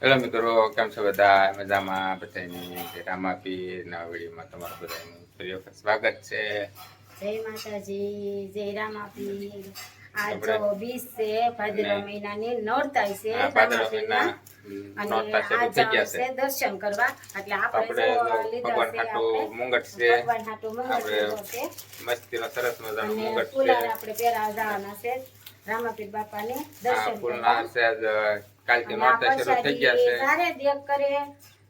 Hello મિત્રો કેમ છો બધા? મજામાં બધાની રામાપી નવા વિડીયોમાં તમારું બધાનું ફરી વખત સ્વાગત છે. જય માતાજી જય રામાપી આજ તો બીસ છે ભાદરવા મહિનાની નોરતાઈ છે રામાપીના. મહિના અને આજ છે. દર્શન કરવા. એટલે આપણે લીધા ભગવાન છે હાટું. મુંગટ છે. ભગવાન હાટું મંગળ લીધો છે. મસ્તીનો સરસ મજાનો મુંગટ છે. આપણે પહેરા જવાના છે રામાપીર બાપાને ને દર્શન કરવા. કાલથી નોરતા શરૂ થઈ ગયા છે. સારે દેખ કરે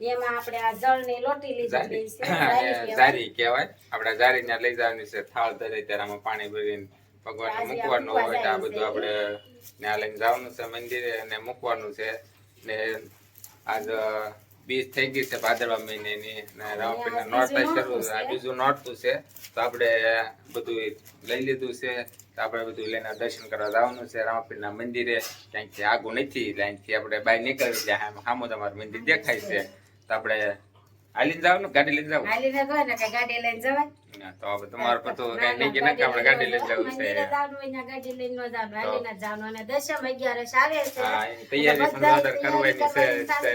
એમાં આપણે આ જળની લોટી લીધી છે જારી કહેવાય. આપણે જારી ત્યાં લઈ જવાની છે થાળ ધરે ત્યારે આમાં પાણી ભરીને ભગવાનને આજે મૂકવાનું હોય તો આ બધું આપણે ત્યાં લઈને જવાનું છે મંદિરે અને મૂકવાનું છે. ને આજ બીજ થઈ ગઈ છે ભાદરવા મહિનાની. ને રામપીરના આ નોરતા શરૂ આ. બીજું નોરતું છે. તો આપણે બધું લઈ લીધું છે. તો આપણે બધું લઈને દર્શન કરવા જવાનું છે રામપીરના મંદિરે. ક્યાંકથી આગું નથી એટલે અહીંથી આપણે બહાર નીકળી જાય સામો તમારું મંદિર દેખાય છે. તો આપણે હાલીને જવાનું ગાડી લઈને જવું હાલીને ને ગાડી લઈને જવાય? ના, તો હવે તમારે પર તો કઈ નહીં ના, આપણે ગાડી લઈને જવું છે. જવાનું હોય ને ગાડી લઈને ન જવાનું, હાલીને જ જવાનું. અને દશમ અગિયારસ આવે છે. હા, તૈયારી સંધાદર કરવાની છે,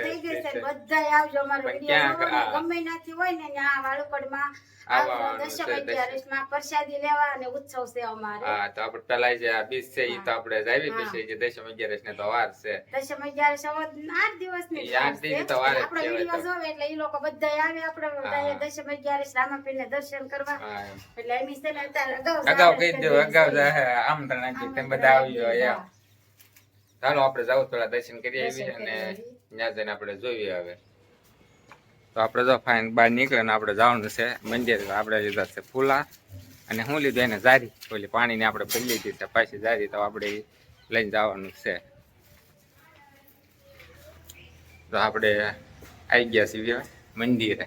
થઈ ગઈ છે, છે. છે. આવજો અમારો પણ વીડિયો ક્યાં જોવો ને આ- ગમે ત્યાંથી હોય ને ત્યાં વાળુકડમાં આવવાનું આવજો. દશમ છે, અગિયારસમાં પ્રસાદી લેવા અને ઉત્સવ છે અમારે. હા તો આપણે પેલા જે આ બીજ છે એ તો આપણે જાવી પછી જે દશમ અગિયારસ ને તો વાર છે. દશમ અગિયારસ આઠ આઠ દિવસ તો વાર જ વીડિયો જોવે એટલે એ લોકો બધાય આવે આપણે અગિયારસ દર્શન કરવા. એટલે એમ છે ને અગાઉ અગાઉ કહી કરી દો અગાઉ આમંત્રણ આપ્યું તમે બધા આવી જાઓ ચાલો આપણે જાવ પેલા દર્શન કરી આવીએ અને ત્યાં જઈને આપણે જોઈએ હવે. તો આપણે જો ફાઇન બહાર નીકળે ને આપણે જવાનું છે મંદિર આપણે લીધા છે ફૂલા. અને હું લીધું એને જારી ઓલી પાણીની આપણે ભરી લીધી છે પાછી જારી તો આપણે લઈને જવાનું છે. તો આપણે આવી ગયા છીએ મંદિરે.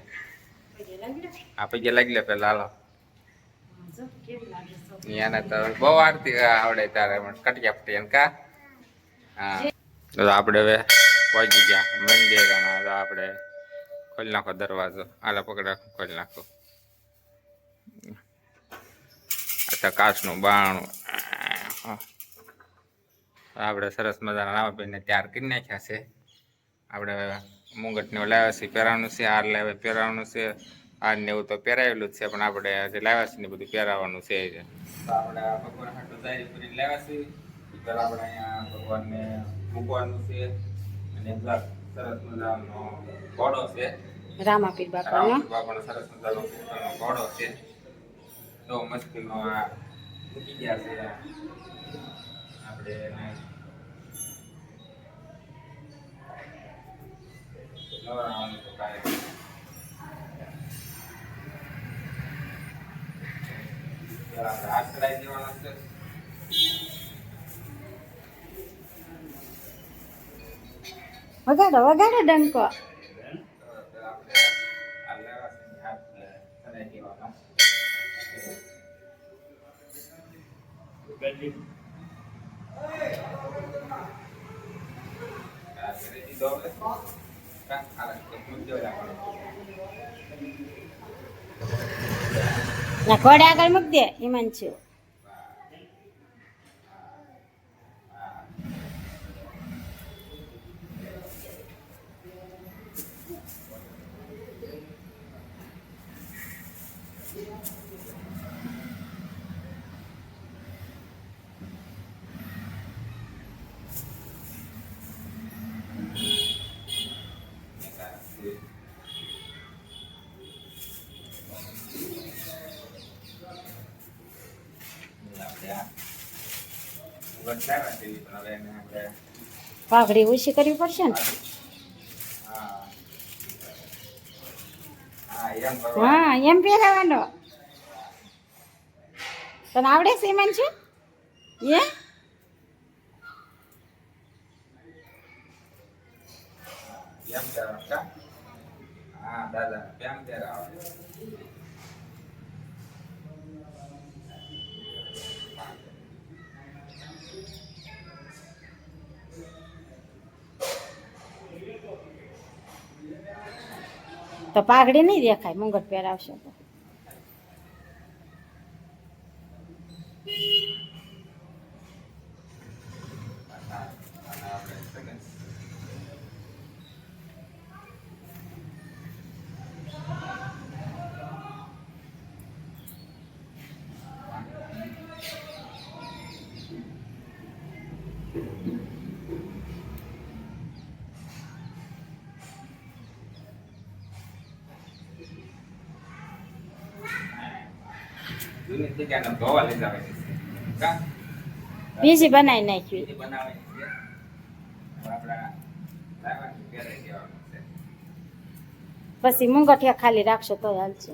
આપણે જે લાગી લે પેલા હાલો. એને તો બહુ આરતી આવડે તારે કટિયા પટી એમ કા? હા. તો આપણે હવે પહોંચી ગયા મંદિર આપડે આપણે ખોલી નાખો દરવાજો. આલે પકડા ખોલી નાખો. અચ્છા કાચનું બાણું. આપણે સરસ મજાના રામાપીને તૈયાર કરી નાખ્યા છે. આપણે મુંગટને લાવ્યા છે પહેરાવાનું છે હાર લાવ્યા પહેરાવાનું છે હાર ને એવું તો પહેરાવેલું જ છે પણ આપણે જે લાવ્યા છે ને બધું પહેરાવાનું છે તો આપણે ભગવાન હાટુ જારી કરીને લાવ્યા છે. ઈ પહેલા આપણે અહીંયા ભગવાનને મૂકવાનું છે. અને સરસ મજાનો ઘોડો છે. રામાપીર બાપાનો. બાપાનો સરસ મજાનો ઘોડો છે. તો મસ્તીનો આ મૂકી ગયા છે. આપણે એને નવરાવાનું તો કાંઈ પહેલા આપણે હાથ ચડાઈ દેવાનો છે વગાડો વગાડો ડંકો તો મુદ્દો રાખવાનો. ના ઘોડે આગળ મૂક દે હિમાંશુ પાઘડી ઓછી કરવી પડશે ને? હા, એમ પહેરાવાનો. તને આવડે છે? હિમાંશુ એ હા, દાદા કેમ પહેરાવે તો પાઘડી નહીં દેખાય મુંગટ પહેરાવશો તો Thank you. જૂની જગ્યાને ધોવા લઈ જવાની છે. કા? બીજી બનાવી નાખી. બીજી બનાવવાની છે. હવે લાવવાની પહેરાઈ દેવાનું છે. પછી મુંગઠિયા ખાલી રાખશો તો હાલશે.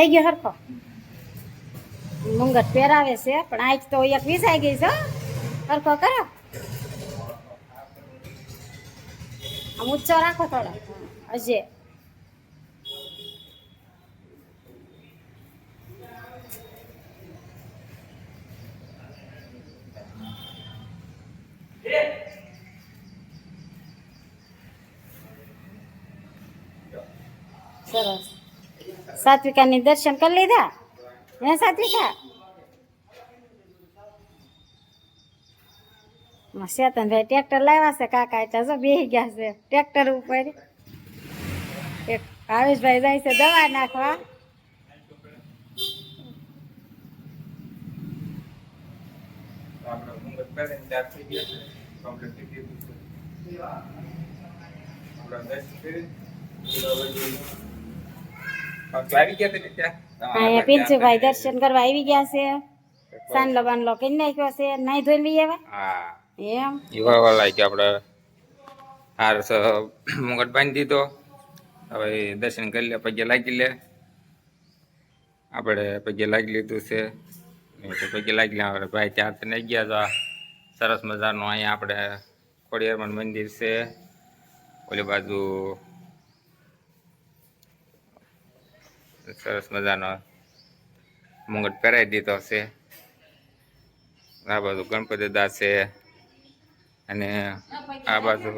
થઈ ગયો હરખો. મુંગટ પહેરાવે છે, પણ આજ તો એક વિસાઈ ગઈ છે સરખો કરો. આમ ઊંચો રાખો થોડો. હજે. સરસ. સાત્વિકાની દર્શન કરી લીધા? હે સાત્વિકા? શેતનભાઈ ટ્રેક્ટર લાવ્યા છે, કાકા એટલા જો બેસી ગયા છે. ટ્રેક્ટર ઉપર. એક ભાવેશભાઈ જાય છે દવા નાખવા. આપણે અહીંયા પિન્સુભાઈ દર્શન કરવા આવી ગયા છે. સાંડલો બાંડલો કરી નાખ્યો છે? નાઈ ધોઈને લઈ આવ્યા? હા. એમ? એવા વાળા કે આપણે હાર સ- મુંગટ બાંધી દીધો. હવે દર્શન કરી લે પગે લાગી લે. આપણે પગે લાગી લીધું છે. ને તો પગે લાગી લે આપણે ભાઈ ચાર તો નહીં ગયા તો આ સરસ મજાનું અહીંયા આપણે ખોડિયારમન મંદિર છે. ઓલી બાજુ સરસ મજાનો મુંગટ પહેરાવી દીધો છે. આ બાજુ ગણપતિ દાસ છે અને આ બાજુ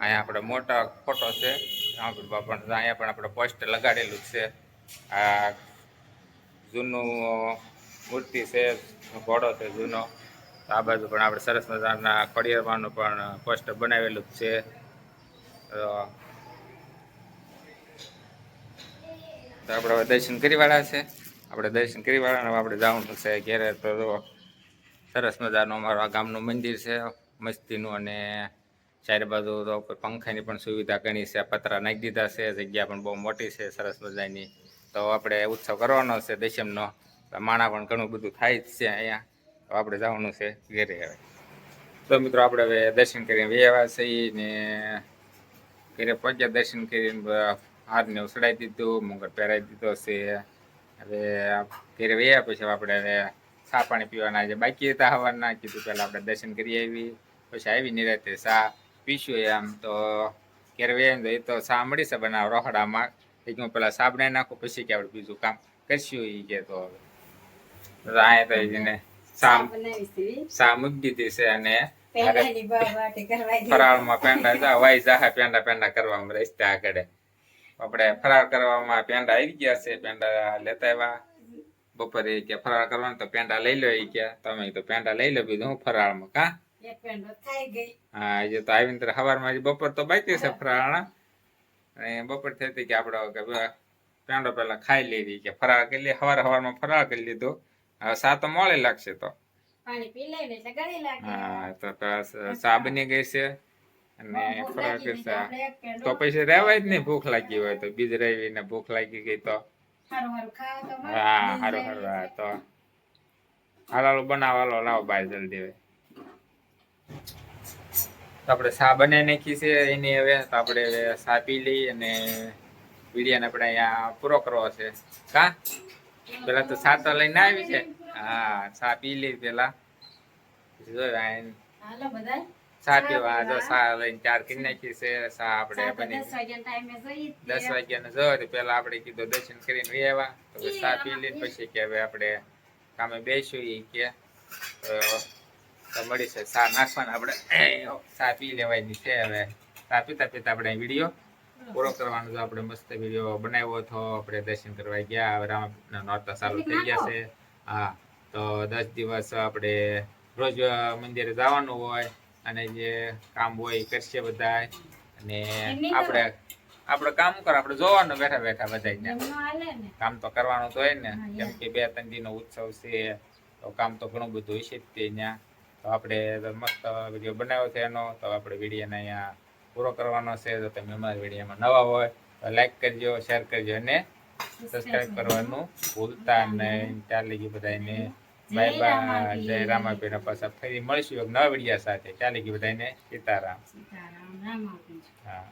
અહીંયા આપણે મોટા ફોટો છે. અહીંયા પણ આપણે પોસ્ટર લગાડેલું છે. આ જૂનું મૂર્તિ છે, ઘોડો છે જૂનો. આ બાજુ પણ આપણે સરસ મજાના ખોડિયારમાંનું પણ પોસ્ટર બનાવેલું છે. તો આપણે હવે દર્શન કરી વાળા છે. આપણે દર્શન કરી વાળા હવે આપણે જવાનું છે ઘેરે તો સરસ મજાનું અમારું આ ગામનું મંદિર છે. મસ્તીનું અને ચારે બાજુ તો પંખાની પણ સુવિધા ઘણી છે. પતરા નાખી દીધા છે. જગ્યા પણ બહુ મોટી છે. સરસ મજાની. તો આપણે ઉત્સવ કરવાનો છે દશમનો. માણા પણ ઘણું બધું થાય જ છે અહીંયા. તો આપણે જવાનું છે ઘેરે હવે. તો મિત્રો આપણે હવે દર્શન કરીને વ્યવહાર છીએ ને ઘરે પહોંચ્યા. દર્શન કરીને હારને ઉસડાઈ દીધું મુંગર પહેરાવી દીધો છે. હવે ઘેર વ્યા પછી આપણે હવે ચા પાણી પીવાના જે બાકી હતા હવાના કીધું પહેલાં આપણે દર્શન કરી આવી પછી આવી નિરાતે ચા પીશું એમ. તો ઘરે વ્યા તો એ તો ચા મળી છે બનાવ રોહડામાં. એ હું પેલા ચા બનાવી નાખું પછી કે આપણે બીજું કામ કરશું એ કે તો હવે. તો અહીંયા તો એને ચા મૂકી દીધી છે અને ફરાળમાં પેંડા વાય વાઈ જા પેંડા પેંડા કરવામાં રસ્તા આગળ. આપણે ફરાળ કરવામાં પેંડા આવી ગયા છે પેંડા લેતા આવ્યા. બપોરે કે ફરાળ કરવાનું તો પેંડા લઈ લો ઈ કે તમે તો પેંડા લઈ લો બીજું હું ફરાળમાં કા? હા આજે તો આવીને તો સવારમાં બપોર તો બાકી છે ફરાળ અને બપોર થઈ હતી કે આપણે કે પેંડો પેલા ખાઈ લેવી કે ફરાળ કરી લે સવાર સવારમાં ફરાળ કરી લીધો. હવે સા તો મોડે લાગશે તો. પાણી પી લઈને એટલે ગળી લાગે. હા તો સા ચા બની ગઈ છે. અને લાગી તો પછી રહેવાય જ નહીં ભૂખ લાગી હોય તો. બીજ રહીને ભૂખ લાગી ગઈ તો. હા સારું સારું હા તો. હાલો બનાવાલો લાવો બાય જલ્દી હવે. તો આપણે સા બનાવી નાખી છે એની હવે? તો આપણે સા પી લઈ અને વિડીયોને આપણે અહીંયા પૂરો કરવો છે. કા? પેલા તો સા તો લઈને આવી છે? હા સા પી લઈ પેલા? જોયું હાલો. ચા વાત જો લઈને ચાર કિન નાખી છે ચા આપણે બની. દસ જ. વાગ્યાને તો પેલા આપણે કીધું દર્શન કરીને વી આવ્યા તો પછી પી લઈને પછી કે હવે આપણે કામે બેસું એ કે તો તો મળી છે સા નાખવાના આપણે. સા પી લેવાની છે હવે. સા પીતા પીતા આપણે વીડિયો પૂરો કરવાનો છે. આપણે મસ્ત વીડિયો બનાવ્યો હતો. આપણે દર્શન કરવા ગયા. હવે રામ નોરતા ચાલુ થઈ ગયા છે. હા તો દસ દિવસ આપણે રોજ મંદિરે જવાનું હોય. અને જે કામ હોય એ કરશે બધા અને આપણે આપણે કામ કર આપણે જોવાનું બેઠા બેઠા બધા કામ તો કરવાનું તો હોય ને. કેમ કે બે ત્રણ દિનનો ઉત્સવ છે તો કામ તો ઘણું બધું હોય જ તે ત્યાં. તો આપણે મસ્ત વીડિયો બનાવ્યો છે એનો. તો આપણે વિડીયોને અહીંયા પૂરો કરવાનો છે. તો તમે અમારા વિડીયોમાં નવા હોય તો લાઈક કરજો શેર કરજો અને સબસ્ક્રાઈબ કરવાનું ભૂલતા નહીં. ચાલે ગયું બધાને બાય બાય જય રામાપીના પાછા ફરી મળીશું એક નવા વિડીયા સાથે. ચાલે ગયું બધાને સીતારામ. સીતારામ રામ હા.